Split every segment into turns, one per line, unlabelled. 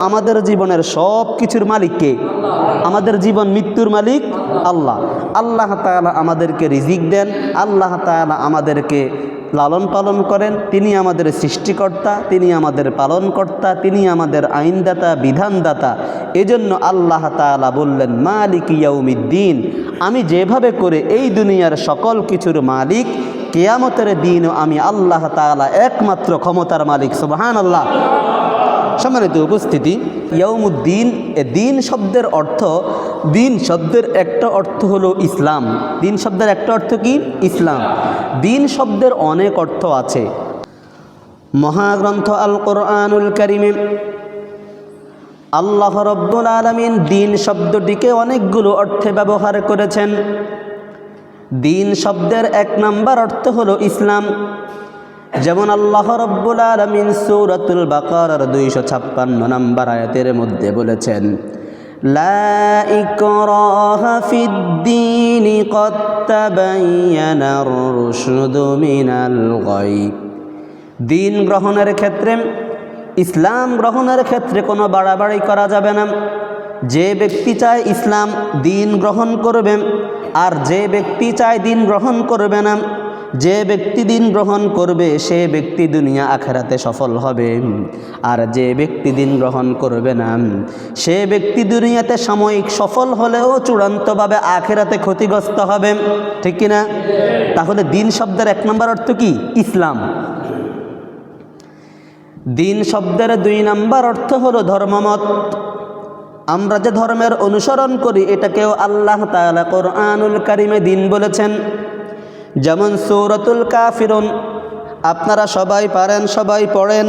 আমাদের জীবনের সব কিছুর মালিককে আমাদের জীবন মৃত্যুর মালিক আল্লাহ। আল্লাহ তাআলা আমাদেরকে রিজিক দেন, আল্লাহ তাআলা আমাদেরকে লালন পালন করেন, তিনি আমাদের সৃষ্টিকর্তা, তিনি আমাদের পালনকর্তা, তিনি আমাদের আইনদাতা, বিধানদাতা। এজন্য আল্লাহ তাআলা বললেন, মালিক ইয়াউমিদ্দিন, আমি যেভাবে করে এই দুনিয়ার সকল কিছুর মালিক, কেয়ামতের দিনও আমি আল্লাহ তাআলা একমাত্র ক্ষমতার মালিক সুবহান আল্লাহ সম্মানিত উপস্থিতি ইয়ৌমুদ্দিন এ দিন শব্দের অর্থ, দিন শব্দের একটা অর্থ হলো ইসলাম। দিন শব্দের একটা অর্থ কি? ইসলাম। দিন শব্দের অনেক অর্থ আছে। মহাগ্রন্থ আল কোরআনুল করিমে, আল্লাহ রব্বুল আলমিন দিন শব্দটিকে অনেকগুলো অর্থে ব্যবহার করেছেন। দিন শব্দের এক নাম্বার অর্থ হলো ইসলাম। যেমন আল্লাহ রব্বুল আলমিন সৌরাতুল বাকার দুইশো ছাপ্পান্ন নাম্বার আয়াতের মধ্যে বলেছেন দিন গ্রহণের ক্ষেত্রে, ইসলাম গ্রহণের ক্ষেত্রে কোনো বাড়াবাড়ি করা যাবে না। যে ব্যক্তি চায় ইসলাম দিন গ্রহণ করবে, আর যে ব্যক্তি চায় দিন গ্রহণ করবে না যে ব্যক্তি দিন গ্রহণ করবে, সে ব্যক্তি দুনিয়া আখেরাতে সফল হবে। আর যে ব্যক্তি দিন গ্রহণ করবে না, সে ব্যক্তি দুনিয়াতে সাময়িক সফল হলেও চূড়ান্তভাবে আখেরাতে ক্ষতিগ্রস্ত হবে। ঠিক কিনা? তাহলে দিন শব্দের এক নম্বর অর্থ কি? ইসলাম। দিন শব্দের দুই নাম্বার অর্থ হলো ধর্মমত। আমরা যে ধর্মের অনুসরণ করি, এটাকেও আল্লাহ তাআলা কোরআনুল কারিমে দিন বলেছেন। যেমন সৌরতুল কাফিরুন আপনারা সবাই পারেন সবাই পড়েন।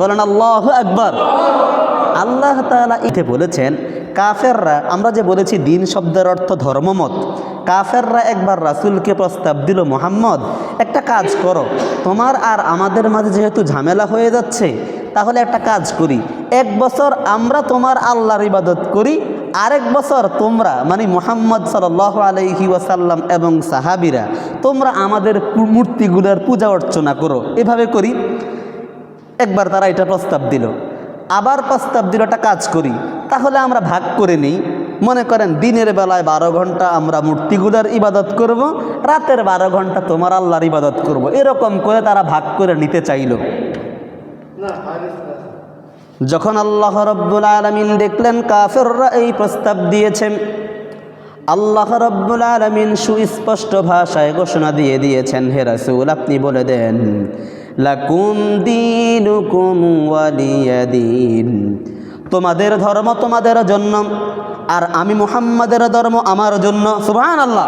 বলেন আল্লাহ আকবর। আল্লাহ তাআলা ইতে বলেছেন, কাফেররা, আমরা যে বলেছি দিন শব্দের অর্থ ধর্মমত, কাফেররা একবার রাসূলকে প্রস্তাব দিল, মোহাম্মদ, একটা কাজ করো, তোমার আর আমাদের মাঝে যেহেতু ঝামেলা হয়ে যাচ্ছে, তাহলে একটা কাজ করি। এক বছর আমরা তোমার আল্লাহর ইবাদত করি, আরেক বছর তোমরা মানে মোহাম্মদ সাল আলহি ওয়াসাল্লাম এবং সাহাবিরা, তোমরা আমাদের মূর্তিগুলোর পূজা অর্চনা করো। এভাবে করি একবার তারা এটা প্রস্তাব দিল। আবার প্রস্তাব দিল একটা কাজ করি। তাহলে আমরা ভাগ করে নিই। মনে করেন দিনের বেলায় বারো ঘণ্টা আমরা মূর্তিগুলোর ইবাদত করব রাতের বারো ঘণ্টা তোমার আল্লাহর ইবাদত করব। এরকম করে তারা ভাগ করে নিতে চাইলো। যখন আল্লাহ রব্বুল আলমিন দেখলেন কাফেররা এই প্রস্তাব দিয়েছেন। আল্লাহ রব্বুল আলমিন সুস্পষ্ট ভাষায় ঘোষণা দিয়ে দিয়েছেন হেরাসুল আপনি বলে দেন লাকুম দিনুকুম ওয়ালিয়াদিন। তোমাদের ধর্ম তোমাদের জন্য, আর আমি মুহাম্মাদের ধর্ম আমার জন্য। সুবহান আল্লাহ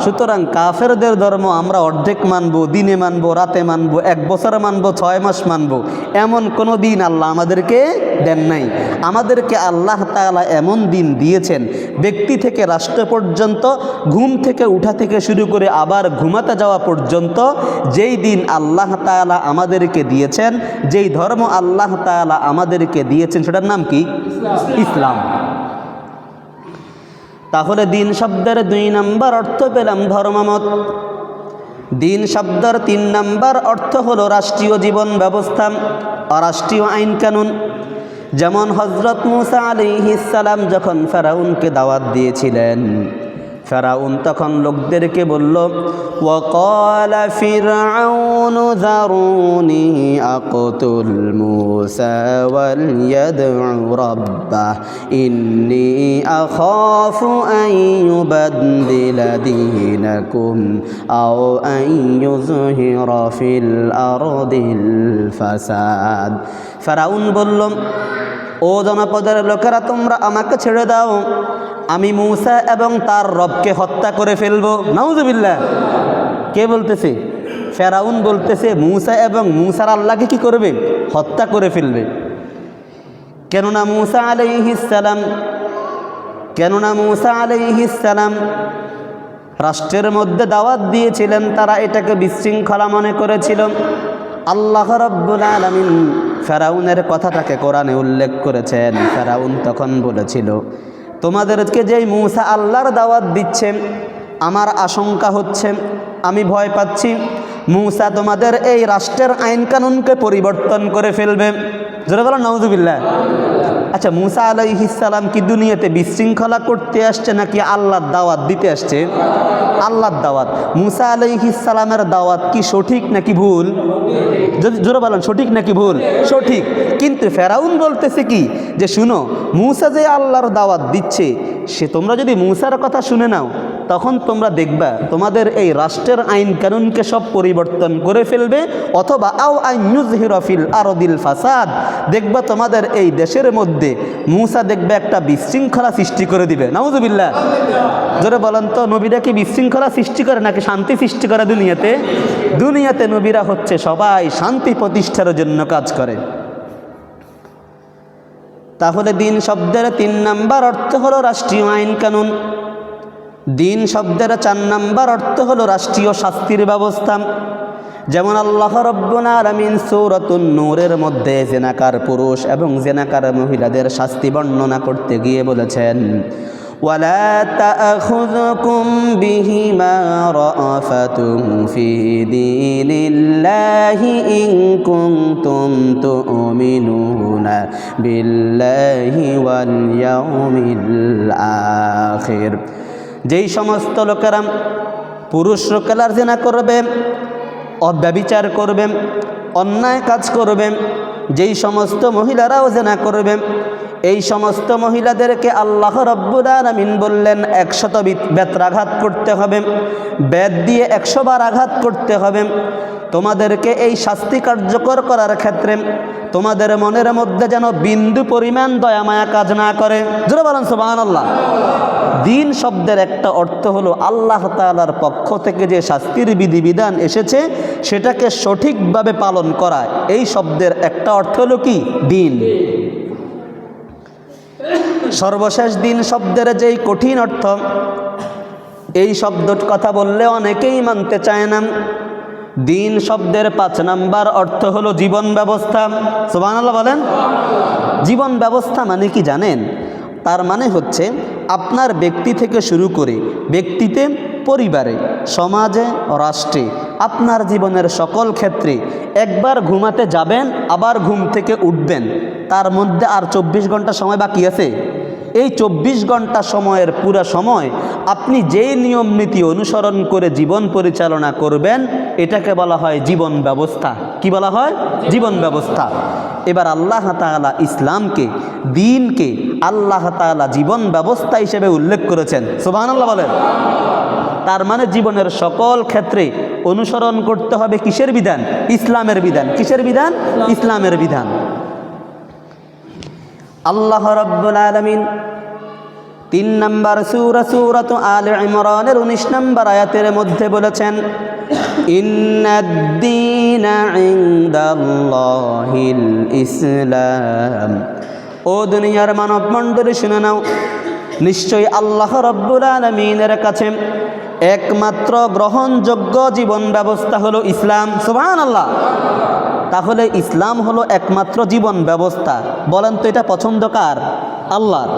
সুতরাং কাফেরদের ধর্ম আমরা অর্ধেক মানবো, দিনে মানবো, রাতে মানবো, এক বছর মানবো, ছয় মাস মানবো। এমন কোনো দিন আল্লাহ আমাদেরকে দেন নাই। আমাদেরকে আল্লাহ তাআলা এমন দিন দিয়েছেন, ব্যক্তি থেকে রাষ্ট্র পর্যন্ত, ঘুম থেকে উঠা থেকে শুরু করে আবার ঘুমাতে যাওয়া পর্যন্ত, যেই দিন আল্লাহ তাআলা আমাদেরকে দিয়েছেন, যেই ধর্ম আল্লাহ তাআলা আমাদেরকে দিয়েছেন, সেটার নাম কি? ইসলাম। তাহলে দিন শব্দের দুই নাম্বার অর্থ পেলাম ধর্মমত। দিন শব্দের তিন নাম্বার অর্থ হলো রাষ্ট্রীয় জীবন ব্যবস্থা, অরাষ্ট্রীয় আইন কানুন। যেমন হজরত মুসা আলী ইসালাম যখন ফেরাউনকে দাওয়াত দিয়েছিলেন ফেরাউন তখন লোকদেরকে বলল, ওয়াকালা ফিরাউন যারুনি আকতুল মুসা ওয়াল ইয়াদউ রাব্বাহ, ইন্নি আখাফু আন ইউবাদদিল দীনাকুম আও আন ইউযহিরা ফিল আরদিল ফাসাদ। ফেরাউন বলল, ও জনপদের লোকেরা, তোমরা আমাকে ছেড়ে দাও। আমি মৌসা এবং তার রবকে হত্যা করে ফেলব। নাউজুবিল্লাহ। কে বলতেছে? ফেরাউন বলতেছে, মূসা এবং মূসার আল্লাহকে কি করবে? হত্যা করে ফেলবে। কেননা মুসা আলাইহিসালাম কেননা মুসা আলাইহিসালাম রাষ্ট্রের মধ্যে দাওয়াত দিয়েছিলেন, তারা এটাকে বিশৃঙ্খলা মনে করেছিল। আল্লাহ রব্বুল আলমিন ফেরাউনের কথাটাকে কোরআনে উল্লেখ করেছেন। ফেরাউন তখন বলেছিল তোমাদেরকে যেই মূসা আল্লাহর দাওয়াত দিচ্ছেন, আমার আশঙ্কা হচ্ছে, আমি ভয় পাচ্ছি, মূসা তোমাদের এই রাষ্ট্রের আইন কানুনকে পরিবর্তন করে ফেলবে। জোরে বলো নওজুবিল্লাহ আচ্ছা মুসা আলাইহিসালাম কি দুনিয়াতে বিশৃঙ্খলা করতে আসছে নাকি আল্লাহর দাওয়াত দিতে আসছে? আল্লাহর দাওয়াত। মুসা আলাইহিসালামের দাওয়াত কি সঠিক নাকি ভুল? যদি জোরে বলেন, সঠিক নাকি ভুল? সঠিক। কিন্তু ফেরাউন বলতেছে কি, যে শুনো, মুসা যে আল্লাহর দাওয়াত দিচ্ছে, সে তোমরা যদি মুসার কথা শুনে নাও তখন তোমরা দেখবা তোমাদের এই রাষ্ট্রের আইন কানুনকে সব পরিবর্তন করে ফেলবে, অথবা আও আইন ফিল আরদিল ফাসাদ, দেখবা তোমাদের এই দেশের মধ্যে মূসা দেখবে একটা বিশৃঙ্খলা সৃষ্টি করে দিবে। নাউজুবিল্লাহ। জোরে বলেন তো, নবীরা কি বিশৃঙ্খলা সৃষ্টি করে নাকি শান্তি সৃষ্টি করে দুনিয়াতে? দুনিয়াতে নবীরা হচ্ছে সবাই শান্তি প্রতিষ্ঠার জন্য কাজ করে। তাহলে দিন শব্দের তিন নাম্বার অর্থ হলো রাষ্ট্রীয় আইন কানুন। দিন শব্দের চার নাম্বার অর্থ হলো রাষ্ট্রীয় শাস্তির ব্যবস্থা যেমন আল্লাহ রব্বুল আলামিন সৌরতুন নূরের মধ্যে জেনাকার পুরুষ এবং জেনাকার মহিলাদের শাস্তি বর্ণনা করতে গিয়ে বলেছেন ولا تأخذكم بهما رأفة في دين الله إن كنتم تؤمنون بالله واليوم الآخر যেই সমস্ত লোকেরা পুরুষ লোকেলার জেনা করবে, অব্যবিচার করবে, অন্যায় কাজ করবে, যেই সমস্ত মহিলারাও জেনা করবে, এই সমস্ত মহিলাদেরকে আল্লাহ রব্বুল আলমিন বললেন, একশত বেত্রাঘাত করতে হবে, বেদ দিয়ে একশো বার আঘাত করতে হবে। তোমাদেরকে এই শাস্তি কার্যকর করার ক্ষেত্রে তোমাদের মনের মধ্যে যেন বিন্দু পরিমাণ দয়ামায়া কাজ না করে। বলেন আল্লাহ দিন শব্দের একটা অর্থ হলো আল্লাহ তালার পক্ষ থেকে যে শাস্তির বিধিবিধান এসেছে, সেটাকে সঠিকভাবে পালন করা। এই শব্দের একটা অর্থ হলো কি? দিন। সর্বশেষ দিন শব্দের যেই কঠিন অর্থ, এই শব্দট কথা বললে অনেকেই মানতে চায় না। দিন শব্দের পাঁচ নাম্বার অর্থ হলো জীবন ব্যবস্থা। সোবান বলেন? জীবন ব্যবস্থা মানে কি জানেন? তার মানে হচ্ছে আপনার ব্যক্তি থেকে শুরু করে ব্যক্তিতে, পরিবারে, সমাজে, রাষ্ট্রে, আপনার জীবনের সকল ক্ষেত্রে একবার ঘুমাতে যাবেন, আবার ঘুম থেকে উঠবেন। তার মধ্যে আর চব্বিশ ঘণ্টা সময় বাকি আছে? এই চব্বিশ ঘণ্টা সময়ের পুরো সময় আপনি যেই নিয়ম নীতি অনুসরণ করে জীবন পরিচালনা করবেন, এটাকে বলা হয় জীবন ব্যবস্থা। কি বলা হয়? জীবন ব্যবস্থা। এবার আল্লাহ তাআলা ইসলামকে, দিনকে আল্লাহ তাআলা জীবন ব্যবস্থা হিসেবে উল্লেখ করেছেন। সুবাহ আল্লাহ বলেন। তার মানে জীবনের সকল ক্ষেত্রে অনুসরণ করতে হবে কিসের বিধান? ইসলামের বিধান। কিসের বিধান? ইসলামের বিধান। আল্লাহ রব্বুল আলমিন তিন নম্বর সুর, সুরত আল ইমরানের উনিশ নম্বর আয়াতের মধ্যে বলেছেন ইসলাম। ও দুনিয়ার মানব মণ্ডলী শুনে নাও, নিশ্চয়ই আল্লাহ রব্বুল আলমিনের কাছে একমাত্র গ্রহণযোগ্য জীবন ব্যবস্থা হলো ইসলাম। সুবহান আল্লাহ তাহলে ইসলাম হলো একমাত্র জীবন ব্যবস্থা। বলেন তো এটা পছন্দ কার? আল্লাহর।